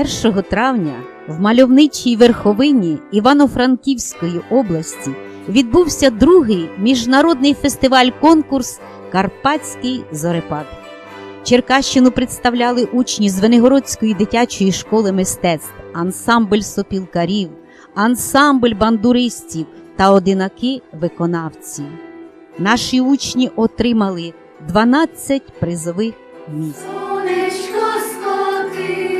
1 травня в мальовничій верховині Івано-Франківської області відбувся другий міжнародний фестиваль-конкурс Карпатський зорепад. Черкащину представляли учні з Венегородської дитячої школи мистецтв, ансамбль сопілкарів, ансамбль бандуристів та одинаки виконавців. Наші учні отримали 12 призових місць. Сонечко скотилось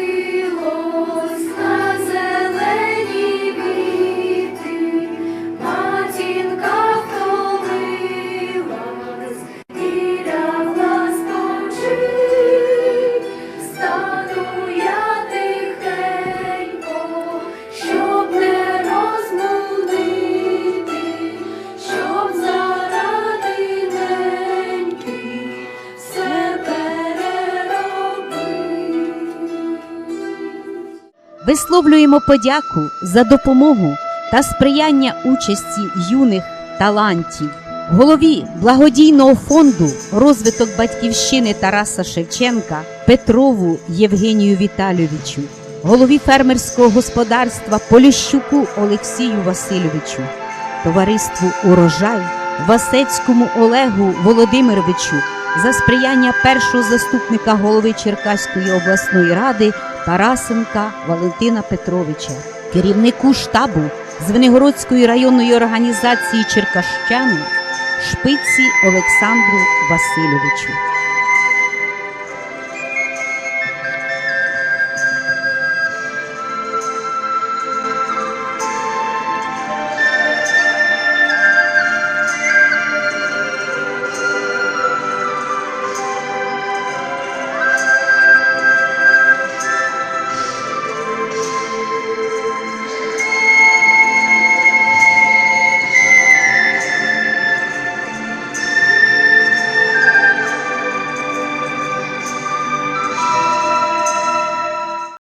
Висловлюємо подяку за допомогу та сприяння участі юних талантів, голові благодійного фонду розвиток батьківщини Тараса Шевченка Петрову Євгенію Віталійовичу, голові фермерського господарства Поліщуку Олексію Васильовичу, товариству Урожай Васецькому Олегу Володимировичу за сприяння першого заступника голови Черкаської обласної ради Тарасенка Валентина Петровича, керівнику штабу Звенигородської районної організації Черкащани Шпиці Олександру Васильовичу.